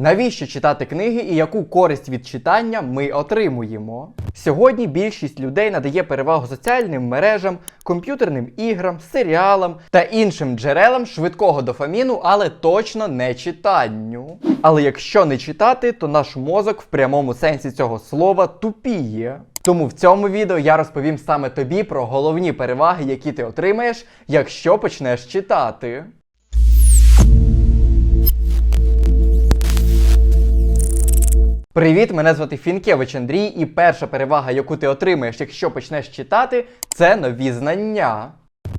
Навіщо читати книги і яку користь від читання ми отримуємо? Сьогодні більшість людей надає перевагу соціальним мережам, комп'ютерним іграм, серіалам та іншим джерелам швидкого дофаміну, але точно не читанню. Але якщо не читати, то наш мозок в прямому сенсі цього слова тупіє. Тому в цьому відео я розповім саме тобі про головні переваги, які ти отримаєш, якщо почнеш читати. Привіт, мене звати Фінкевич Андрій, і перша перевага, яку ти отримаєш, якщо почнеш читати, це нові знання.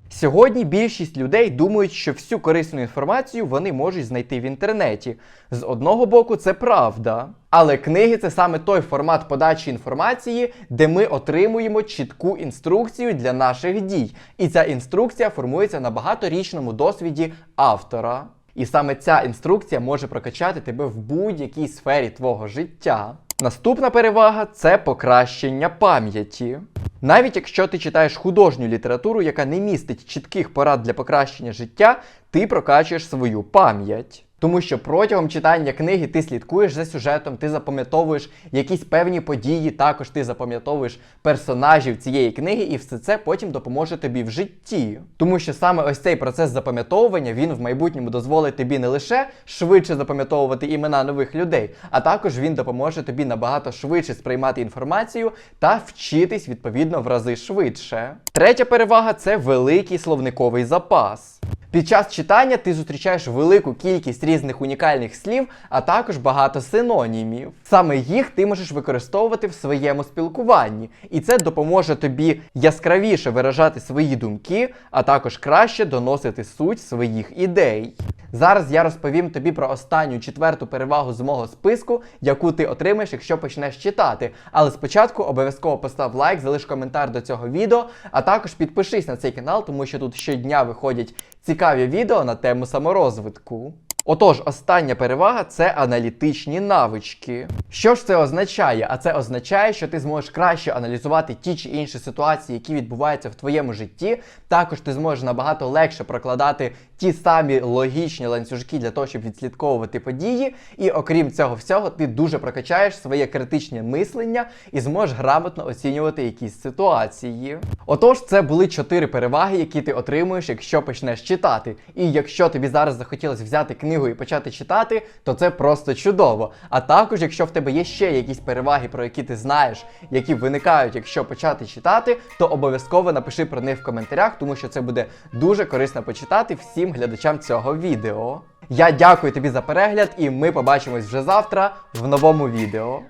Сьогодні більшість людей думають, що всю корисну інформацію вони можуть знайти в інтернеті. З одного боку, це правда. Але книги це саме той формат подачі інформації, де ми отримуємо чітку інструкцію для наших дій. І ця інструкція формується на багаторічному досвіді автора. І саме ця інструкція може прокачати тебе в будь-якій сфері твого життя. Наступна перевага це покращення пам'яті. Навіть якщо ти читаєш художню літературу, яка не містить чітких порад для покращення життя, ти прокачуєш свою пам'ять. Тому що протягом читання книги ти слідкуєш за сюжетом, ти запам'ятовуєш якісь певні події, також ти запам'ятовуєш персонажів цієї книги, і все це потім допоможе тобі в житті. Тому що саме ось цей процес запам'ятовування він в майбутньому дозволить тобі не лише швидше запам'ятовувати імена нових людей, а також він допоможе тобі набагато швидше сприймати інформацію та вчитись відповідно в рази швидше. Третя перевага це великий словниковий запас. Під час читання ти зустрічаєш велику кількість різних унікальних слів, а також багато синонімів. Саме їх ти можеш використовувати в своєму спілкуванні, і це допоможе тобі яскравіше виражати свої думки, а також краще доносити суть своїх ідей. Зараз я розповім тобі про останню четверту перевагу з мого списку, яку ти отримаєш, якщо почнеш читати. Але спочатку обов'язково постав лайк, залиш коментар до цього відео, а також підпишись на цей канал, тому що тут щодня виходять цікаві відео на тему саморозвитку. Отож, остання перевага це аналітичні навички. Що ж це означає? А це означає, що ти зможеш краще аналізувати ті чи інші ситуації, які відбуваються в твоєму житті. Також ти зможеш набагато легше прокладати ті самі логічні ланцюжки для того, щоб відслідковувати події. І окрім цього всього, ти дуже прокачаєш своє критичне мислення і зможеш грамотно оцінювати якісь ситуації. Отож, це були чотири переваги, які ти отримуєш, якщо почнеш читати. І якщо тобі зараз захотілося взяти книгу і почати читати, то це просто чудово. А також, якщо в тебе є ще якісь переваги, про які ти знаєш, які виникають, якщо почати читати, то обов'язково напиши про них в коментарях, тому що це буде дуже корисно почитати всім глядачам цього відео. Я дякую тобі за перегляд, і ми побачимось вже завтра в новому відео.